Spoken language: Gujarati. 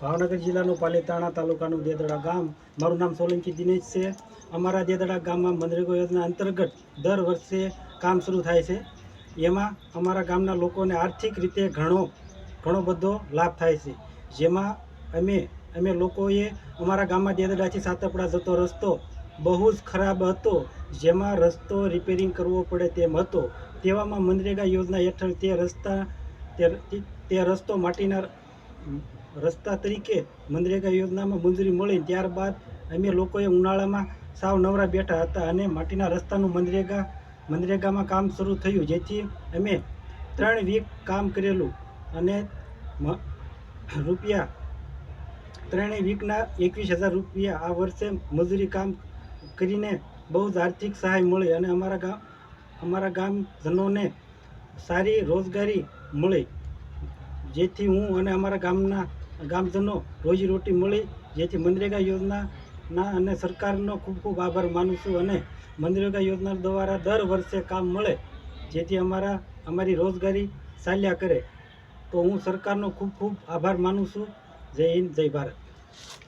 ભાવનગર જિલ્લાનું પાલીતાણા તાલુકાનું દેદડા ગામ. મારું નામ સોલંકી દિનેશ છે. અમારા દેદડા ગામમાં મનરેગા યોજના અંતર્ગત દર વર્ષે કામ શરૂ થાય છે. એમાં અમારા ગામના લોકોને આર્થિક રીતે ઘણો ઘણો બધો લાભ થાય છે. જેમાં અમે અમે લોકોએ અમારા ગામમાં દેદડાથી સાતપડા જતો રસ્તો બહુ જ ખરાબ હતો. જેમાં રસ્તો રિપેરિંગ કરવો પડે તેમ હતો. તેવામાં મનરેગા યોજના હેઠળ તે રસ્તા તે રસ્તો માટીના રસ્તા તરીકે મનરેગા યોજનામાં મંજૂરી મળી ત્યારબાદ અમે લોકોએ ઉનાળામાં સાવ નવરા બેઠા હતા અને માટીના રસ્તાનું મનરેગા, મનરેગામાં કામ શરૂ થયું, જેથી અમે ત્રણ વીક કામ કરેલું અને રૂપિયા ત્રણેય વીકના એકવીસ હજાર રૂપિયા આ વર્ષે મજૂરી કામ કરીને બહુ જ આર્થિક સહાય મળી અને અમારા ગામ, અમારા ગામજનોને સારી રોજગારી મળી. જેથી હું અને અમારા ગામના ગામજનો રોજીરોટી મળી, જેથી મનરેગા યોજનાના અને સરકારનો ખૂબ ખૂબ આભાર માનું છું અને મનરેગા યોજના દ્વારા દર વર્ષે કામ મળે, જેથી અમારા, અમારી રોજગારી ચાલ્યા કરે. તો હું સરકારનો ખૂબ ખૂબ આભાર માનું છું. જય હિન્દ, જય ભારત.